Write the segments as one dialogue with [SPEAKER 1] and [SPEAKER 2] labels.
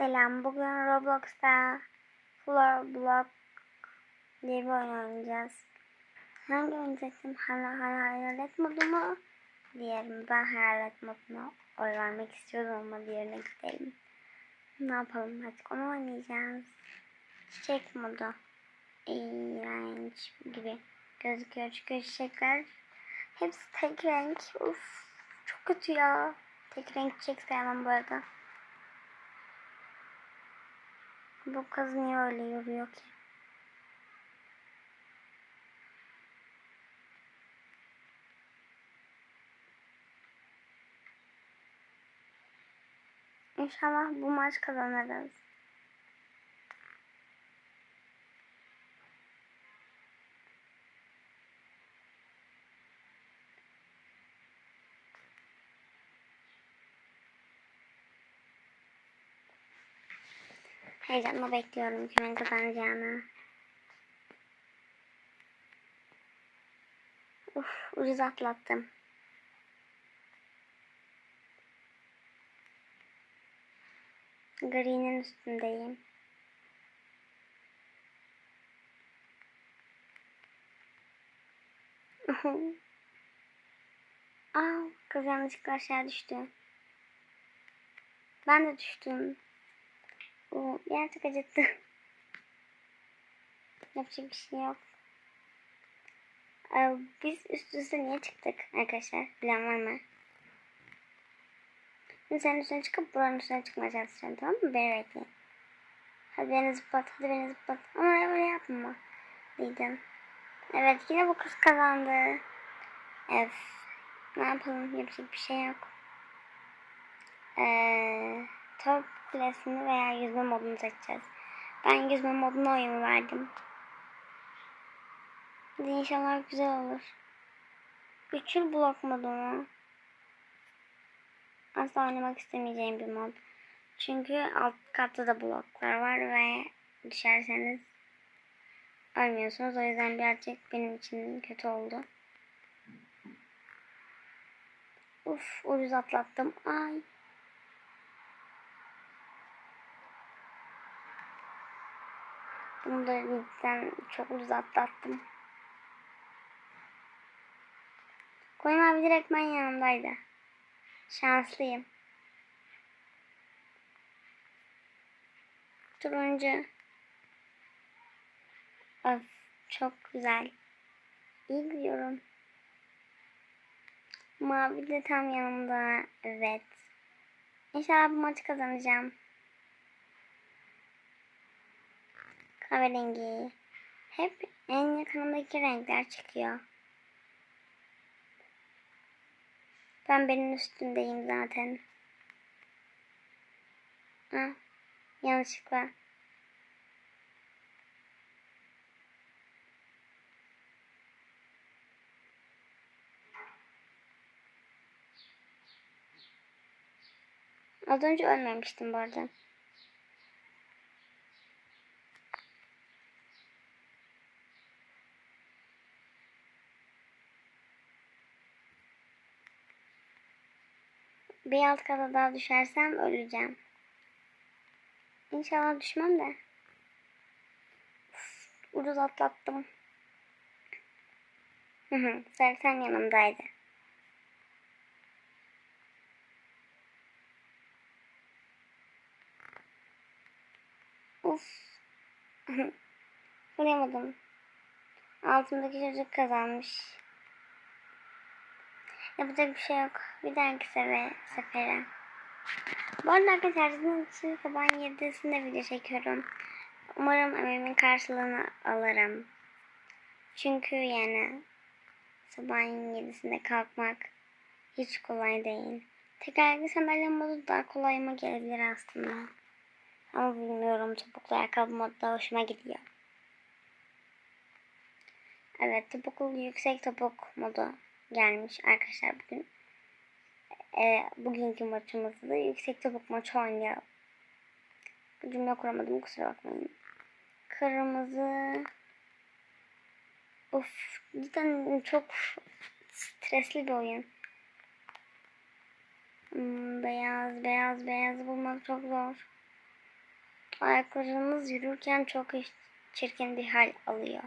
[SPEAKER 1] Selam. Bugün Roblox'ta Floor Block diye bir oyun oynayacağız. Hangi oyun? Hala hala hayalet modu mu? Diğerim. Ben hayalet moduna oy vermek istiyordum ama diğerine gidelim. Ne yapalım artık onu oynayacağız. Çiçek modu. İğrenç gibi gözüküyor. Çünkü çiçekler hepsi tek renk. Uf, çok kötü ya. Tek renk çiçek sevmem bu arada. Bu kız niye öyle yürüyor ki? İnşallah bu maç kazanırız. Heyecanla bekliyorum kimin kazanacağını. Uf, ucuz atlattım. Green'in üstündeyim. Aa, kız yanlışlıkla aşağı düştü. Ben de düştüm. O birazcık acıttı. Yapacak bir şey yok. Ee, biz üst üste niye çıktık arkadaşlar? Bilen var mı? Şimdi senin üstüne çıkıp buranın üstüne çıkmaya çalışacağım tamam mı? Beni bekleyin. Hadi beni zıplat, hadi beni zıplat. Ama öyle yapma. Diyeceğim. Evet yine bu kız kazandı. Evet. Ne yapalım? Yapacak bir şey yok. Eee... Top kulesini veya yüzme modunu seçeceğiz. Ben yüzme moduna oyun verdim. Hadi inşallah güzel olur. Üçül blok modu mu? Asla oynamak istemeyeceğim bir mod. Çünkü alt katta da bloklar var ve düşerseniz ölmüyorsunuz. O yüzden birazcık benim için kötü oldu. Uf ucuz atlattım. Ay. Bunu da cidden çok ucuz. Koyun abi direkt ben yanımdaydı. Şanslıyım. Turuncu. Öf çok güzel. İyi gidiyorum. Mavi de tam yanımda. Evet. İnşallah bu maçı kazanacağım. Kahverengi. Hep en yakınımdaki renkler çıkıyor. Pembenin üstündeyim zaten. Ah, yanlışlıkla. Az önce ölmemiştim bu arada. Bir alt kata daha düşersem öleceğim. İnşallah düşmem de. Uf, ucuz atlattım. Hı hı, Sersen yanımdaydı. Uf. Vuramadım. Altındaki çocuk kazanmış. Yapacak bir şey yok. Bir dahaki sefer, sefere. Bu arada arkadaşlar sizin için sabah 7'sinde video çekiyorum. Umarım emeğimin karşılığını alırım. Çünkü yani sabahın 7'sinde kalkmak hiç kolay değil. Tekerlekli sandalye modu daha kolayıma gelebilir aslında. Ama bilmiyorum topuklu ayakkabı modu da hoşuma gidiyor. Evet topuklu yüksek topuk modu gelmiş arkadaşlar bugün. E, bugünkü maçımızda da yüksek topuk maçı oynayalım. Bu cümle kuramadım kusura bakmayın. Kırmızı. Of cidden çok stresli bir oyun. Hmm, beyaz beyaz beyaz bulmak çok zor. ayaklarımız yürürken çok çirkin bir hal alıyor.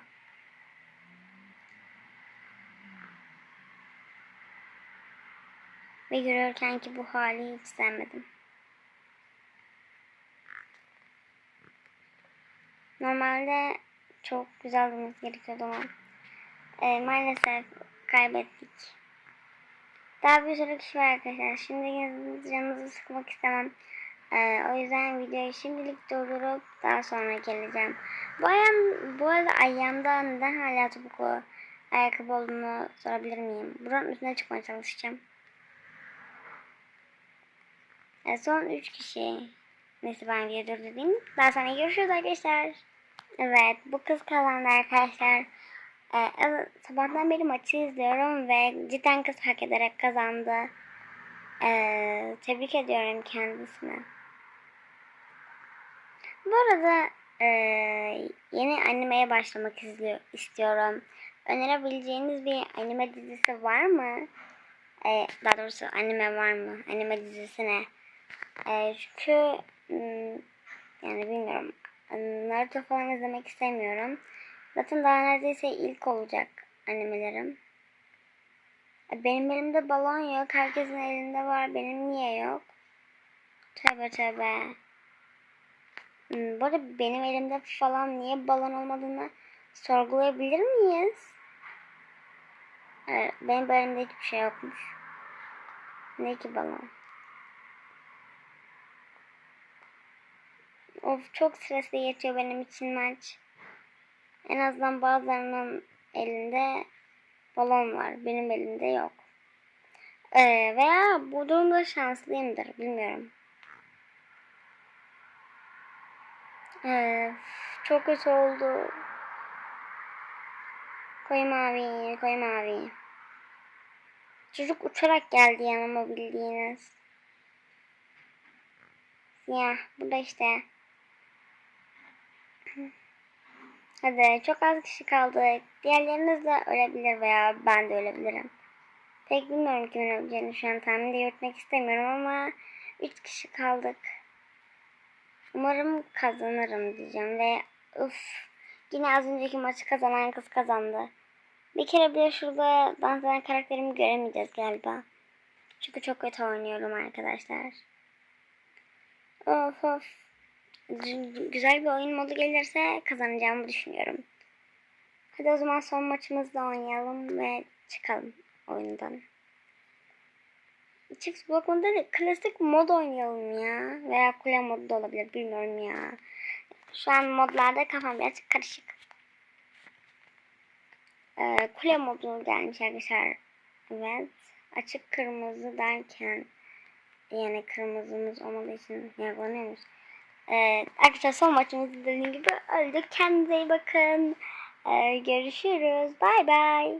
[SPEAKER 1] Ve yürürken ki bu hali hiç sevmedim. Normalde çok güzel durması gerekiyordu ama e, maalesef kaybettik. Daha bir sürü kişi var arkadaşlar. Şimdi canınızı sıkmak istemem. Ee, o yüzden videoyu şimdilik durdurup daha sonra geleceğim. Bu ayağım, bu arada ayağımda neden hala topuklu ayakkabı olduğunu sorabilir miyim? Buranın üstüne çıkmaya çalışacağım. Ee, son 3 kişi. Neyse ben videoyu durdurayım. Daha sonra görüşürüz arkadaşlar. Evet bu kız kazandı arkadaşlar. Ee, sabahtan beri maçı izliyorum ve cidden kız hak ederek kazandı. Ee, tebrik ediyorum kendisine. Bu arada e, yeni animeye başlamak izliyor, istiyorum. Önerebileceğiniz bir anime dizisi var mı? E, daha doğrusu anime var mı? Anime dizisi ne? Çünkü hmm, yani bilmiyorum. Naruto falan izlemek istemiyorum. Zaten daha neredeyse ilk olacak animelerim. Benim elimde balon yok. Herkesin elinde var. Benim niye yok? Tövbe tövbe. Hmm, bu arada benim elimde falan niye balon olmadığını sorgulayabilir miyiz? Evet, benim elimde hiçbir şey yokmuş. Ne ki balon? Of çok stresli geçiyor benim için maç. En azından bazılarının elinde balon var. Benim elimde yok. Ee, veya bu durumda şanslıyımdır. Bilmiyorum. Ee, çok kötü oldu. Koyu mavi, koyu mavi. Çocuk uçarak geldi yanıma bildiğiniz. Ya bu da işte. Hadi çok az kişi kaldı. Diğerleriniz de ölebilir veya ben de ölebilirim. Pek bilmiyorum kimin öleceğini şu an tahmin de yürütmek istemiyorum ama 3 kişi kaldık. Umarım kazanırım diyeceğim ve uf yine az önceki maçı kazanan kız kazandı. Bir kere bile şurada dans eden karakterimi göremeyeceğiz galiba. Çünkü çok kötü oynuyorum arkadaşlar. Of of. Güzel bir oyun modu gelirse kazanacağımı düşünüyorum. Hadi o zaman son maçımızda oynayalım ve çıkalım oyundan. Çift blok modu değil, klasik mod oynayalım ya. Veya kule modu da olabilir bilmiyorum ya. Şu an modlarda kafam birazcık karışık. Ee, kule modu gelmiş arkadaşlar. Evet. Açık kırmızı derken yani kırmızımız olmadığı için yargılanıyoruz. Ee, arkadaşlar son maçımızda dediğim gibi öldük. Kendinize iyi bakın. Ee, görüşürüz. Bay bay.